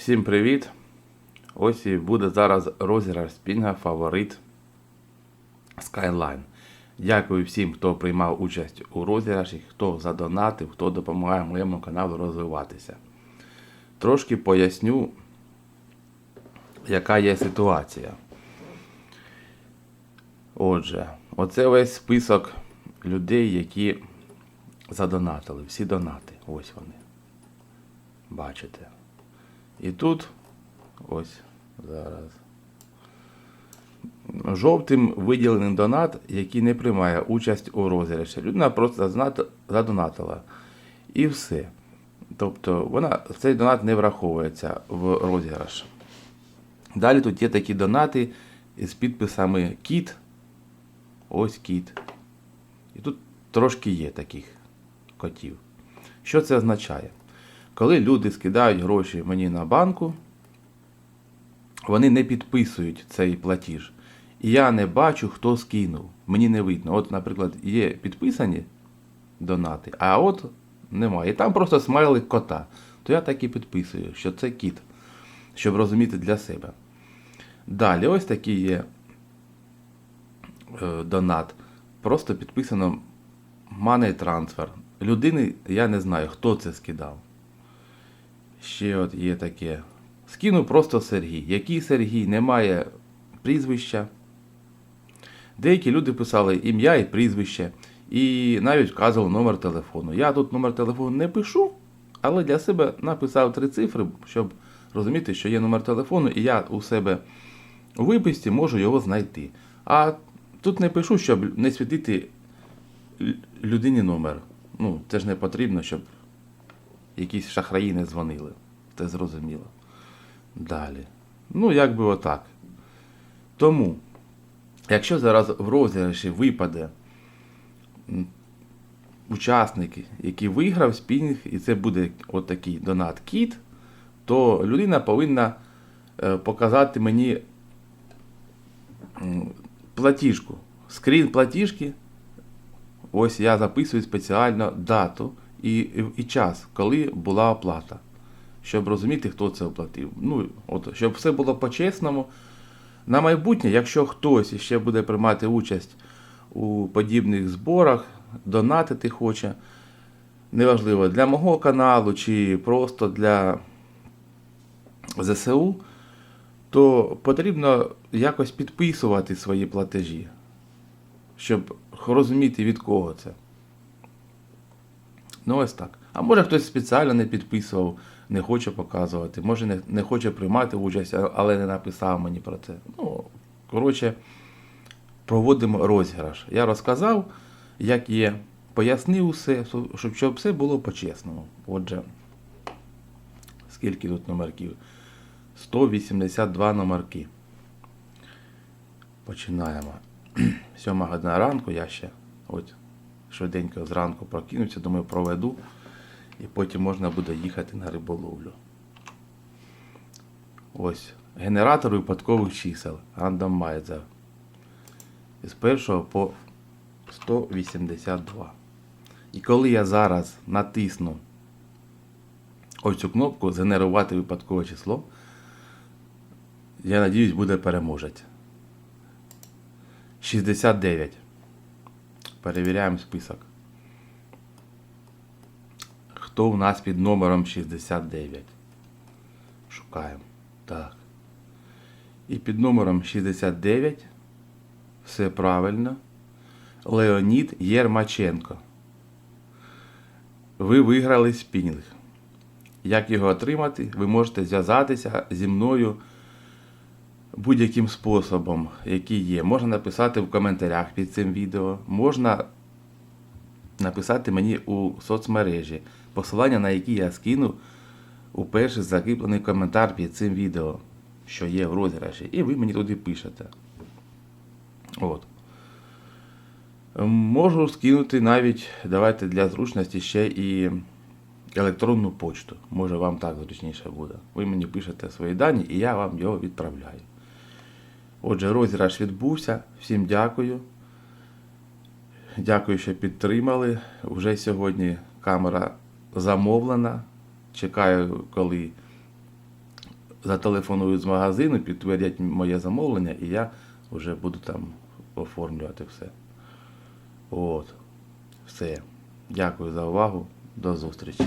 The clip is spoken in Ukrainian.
Всім привіт! Ось і буде зараз розіграш спінга фаворит Skyline. Дякую всім, хто приймав участь у розіграші, хто задонатив, хто допомагає моєму каналу розвиватися. Трошки поясню, яка є ситуація. Отже, оце весь список людей, які задонатили. Всі донати. Ось вони. Бачите. І тут ось зараз. Жовтим виділений донат, який не приймає участь у розіграші. Людина просто задонатила. І все. Тобто вона, цей донат не враховується в розіграш. Далі тут є такі донати з підписами кіт. Ось кіт. І тут трошки є таких котів. Що це означає? Коли люди скидають гроші мені на банку, вони не підписують цей платіж. І я не бачу, хто скинув. Мені не видно. От, наприклад, є підписані донати, а от немає. І там просто смайлик кота. То я так і підписую, що це кіт, щоб розуміти для себе. Далі, ось такий є е, донат. Просто підписано Money Transfer. Людини я не знаю, хто це скидав. Ще от є таке. Скинув просто Сергій. Який Сергій? Немає прізвища. Деякі люди писали ім'я і прізвище. І навіть вказував номер телефону. Я тут номер телефону не пишу, але для себе написав три цифри, щоб розуміти, що є номер телефону, і я у себе у виписці можу його знайти. А тут не пишу, щоб не світити людині номер. Ну, це ж не потрібно, щоб якісь шахраї не дзвонили. Це зрозуміло. Далі. Ну, як би отак. Тому, якщо зараз в розіграші випаде учасник, який виграв спінінг, і це буде отакий донат кіт, то людина повинна е, показати мені платіжку. Скрін платіжки. Ось я записую спеціально дату і, і, час, коли була оплата. Щоб розуміти, хто це оплатив. Ну, от, щоб все було по-чесному. На майбутнє, якщо хтось ще буде приймати участь у подібних зборах, донатити хоче, неважливо, для мого каналу чи просто для ЗСУ, то потрібно якось підписувати свої платежі, щоб розуміти від кого це. Ну, ось так. А може хтось спеціально не підписував, не хоче показувати, може не, не хоче приймати участь, але не написав мені про це. Ну, коротше, проводимо розіграш. Я розказав, як є, пояснив усе, щоб, щоб все було по-чесному. Отже, скільки тут номерків? 182 номерки. Починаємо. Сьома година ранку я ще от швиденько зранку прокинувся, думаю, проведу, і потім можна буде їхати на риболовлю. Ось. Генератор випадкових чисел. Randomizer. З першого по 182. І коли я зараз натисну ось цю кнопку Згенерувати випадкове число, я надіюсь, буде переможець. 69. Перевіряємо список. Хто у нас під номером 69? Шукаємо. Так. І під номером 69. Все правильно. Леонід Єрмаченко. Ви виграли спінінг. Як його отримати? Ви можете зв'язатися зі мною будь-яким способом, який є. Можна написати в коментарях під цим відео, можна написати мені у соцмережі, посилання на які я скину у перший закріплений коментар під цим відео, що є в розіграші, і ви мені туди пишете. От. Можу скинути навіть, давайте для зручності ще і електронну почту. Може вам так зручніше буде. Ви мені пишете свої дані і я вам його відправляю. Отже, розіграш відбувся. Всім дякую. Дякую, що підтримали. Вже сьогодні камера замовлена. Чекаю, коли зателефонують з магазину, підтвердять моє замовлення, і я вже буду там оформлювати все. От. Все. Дякую за увагу. До зустрічі.